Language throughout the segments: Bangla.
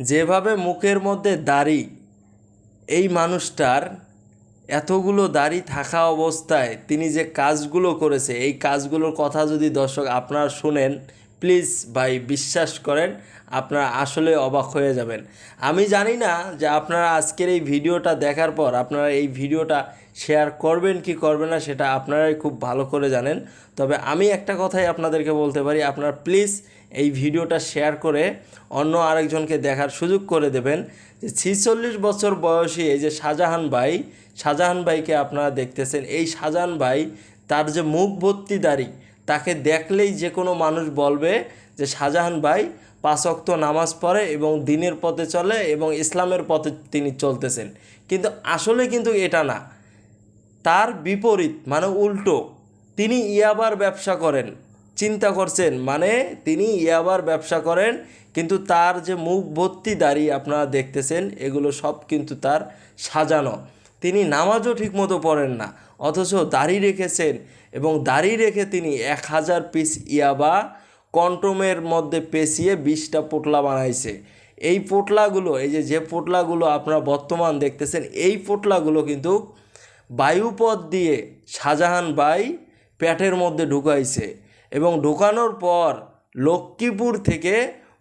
যেভাবে মুখের মধ্যে দাড়ি, এই মানুষটার এতগুলো দাড়ি থাকা অবস্থায় তিনি যে কাজগুলো করেছে, এই কাজগুলোর কথা যদি দর্শক আপনারা শুনেন প্লিজ ভাই, বিশ্বাস করেন, আপনারা আসলে অবাক হয়ে যাবেন। আমি জানি না যে আপনারা আজকের এই ভিডিওটা দেখার পর আপনারা এই ভিডিওটা শেয়ার করবেন কি করবেন না, সেটা আপনারাই খুব ভালো করে জানেন। তবে আমি একটা কথাই আপনাদেরকে বলতে পারি, আপনারা প্লিজ এই ভিডিওটা শেয়ার করে অন্য আরেকজনকে দেখার সুযোগ করে দেবেন। যে ছিচল্লিশ বছর বয়সী এই যে শাহজাহান ভাই, শাহজাহান ভাইকে আপনারা দেখতেছেন, এই শাহজাহান ভাই তার যে মুখ ভর্তি দাড়ি তাকে দেখলেই যে কোনো মানুষ বলবে যে শাহজাহান ভাই পাঁচক্ত নামাজ পড়ে এবং দিনের পথে চলে এবং ইসলামের পথে তিনি চলতেছেন। কিন্তু আসলে কিন্তু এটা না। তার বিপরীত মানে উল্টো, তিনি ইয়াবার ব্যবসা করেন, চিন্তা করছেন মানে তিনি ইয়াবার ব্যবসা করেন, কিন্তু তার যে মুখ ভর্তি দাড়ি আপনারা দেখতেছেন, এগুলো সব কিন্তু তার সাজানো। তিনি নামাজও ঠিকমতো পড়েন না, অথচ দাড়ি রেখেছেন এবং দাড়ি রেখে তিনি এক হাজার পিস ইয়াবা কন্টমের মধ্যে পেঁচিয়ে বিশটা পোটলা বানাইছে। এই পোটলাগুলো, এই যে যে পোটলাগুলো আপনারা বর্তমান দেখতেছেন, এই পোটলাগুলো কিন্তু বায়ুপথ দিয়ে শাহজাহান বাই প্যাটের মধ্যে ঢুকাইছে এবং ঢুকানোর পর লক্ষ্মীপুর থেকে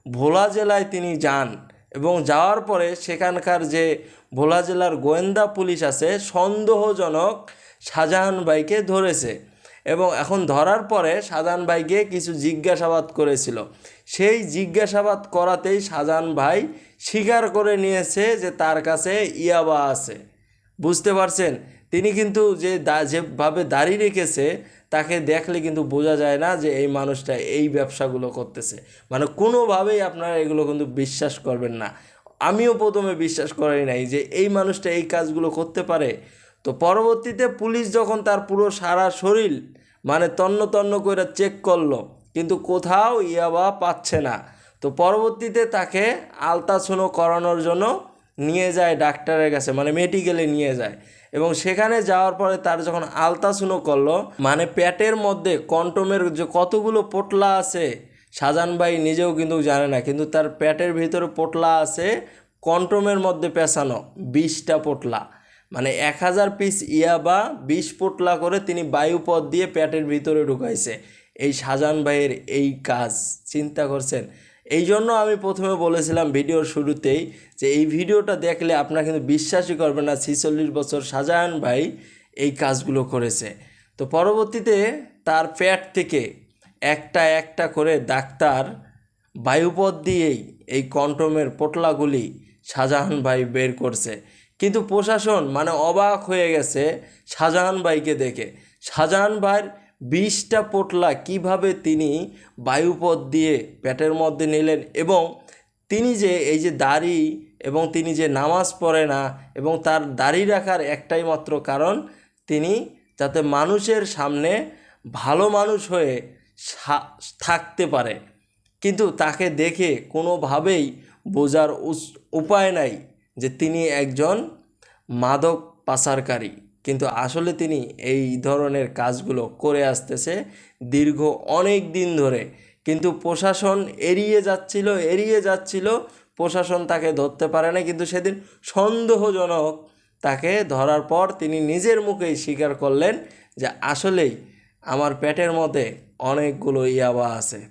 ভোলা জেলায় তিনি যান। এবং যাওয়ার পরে সেখানকার যে ভোলা জেলার গোয়েন্দা পুলিশ আছে, সন্দেহজনক শাহজাহান ভাইকে ধরেছে এবং এখন ধরার পরে শাহজাহান ভাইকে কিছু জিজ্ঞাসাবাদ করেছিল। সেই জিজ্ঞাসাবাদ করাতেই শাহজাহান ভাই স্বীকার করে নিয়েছে যে তার কাছে ইয়াবা আছে। বুঝতে পারছেন? তিনি কিন্তু যে যেভাবে দাঁড়িয়ে রেখেছে তাকে দেখলে কিন্তু বোঝা যায় না যে এই মানুষটা এই ব্যবসাগুলো করতেছে। মানে কোনোভাবেই আপনারা এগুলো কিন্তু বিশ্বাস করবেন না। আমিও প্রথমে বিশ্বাস করাই নাই যে এই মানুষটা এই কাজগুলো করতে পারে। তো পরবর্তীতে পুলিশ যখন তার পুরো সারা শরীর মানে তন্ন তন্ন করে চেক করল, কিন্তু কোথাও ইয়াবা পাচ্ছে না। তো পরবর্তীতে তাকে আলতাসোনো করানোর জন্য নিয়ে যায় ডাক্তারের কাছে মানে মেডিকেলে নিয়ে যায়। এবং সেখানে যাওয়ার পরে তার যখন আলতাসুনো করল মানে প্যাটের মধ্যে কন্টমের যে কতগুলো পোটলা আছে, সাজান ভাই নিজেও কিন্তু জানে না, কিন্তু তার প্যাটের ভিতরে পোটলা আছে, কন্টমের মধ্যে পেঁচানো বিশটা পোটলা। মানে এক হাজার পিস ইয়াবা বিশ পোটলা করে তিনি বায়ুপথ দিয়ে প্যাটের ভিতরে ঢুকাইছে। এই শাহজাহান ভাইয়ের এই কাজ, চিন্তা করছেন? এই জন্য আমি প্রথমে বলেছিলাম ভিডিওর শুরুতেই যে এই ভিডিওটা দেখলে আপনারা কিন্তু বিশ্বাসই করবেন না, ছিচল্লিশ বছর শাহজাহান ভাই এই কাজগুলো করেছে। তো পরবর্তীতে তার প্যাট থেকে একটা একটা করে ডাক্তার বায়ুপথ দিয়েই এই কন্টমের পোটলাগুলি শাহজাহান ভাই বের করছে। কিন্তু প্রশাসন মানে অবাক হয়ে গেছে শাহজাহান ভাইকে দেখে। শাহজাহান ভাইয়ের বিশটা পোটলা কীভাবে তিনি বায়ুপথ দিয়ে পেটের মধ্যে নিলেন এবং তিনি যে এই যে দাড়ি এবং তিনি যে নামাজ পড়ে না এবং তার দাড়ি রাখার একটাই মাত্র কারণ তিনি যাতে মানুষের সামনে ভালো মানুষ হয়ে থাকতে পারে। কিন্তু তাকে দেখে কোনোভাবেই বোঝার উপায় নাই যে তিনি একজন মাদক পাচারকারী। কিন্তু আসলে তিনি এই ধরনের কাজগুলো করে আসতেছে দীর্ঘ অনেক দিন ধরে। কিন্তু প্রশাসন এড়িয়ে যাচ্ছিল এড়িয়ে যাচ্ছিল, প্রশাসন তাকে ধরতে পারে না কিন্তু সেদিন সন্দেহজনক তাকে ধরার পর তিনি নিজের মুখেই স্বীকার করলেন যে আসলেই আমার পেটের মধ্যে অনেকগুলো ইয়াবা আছে।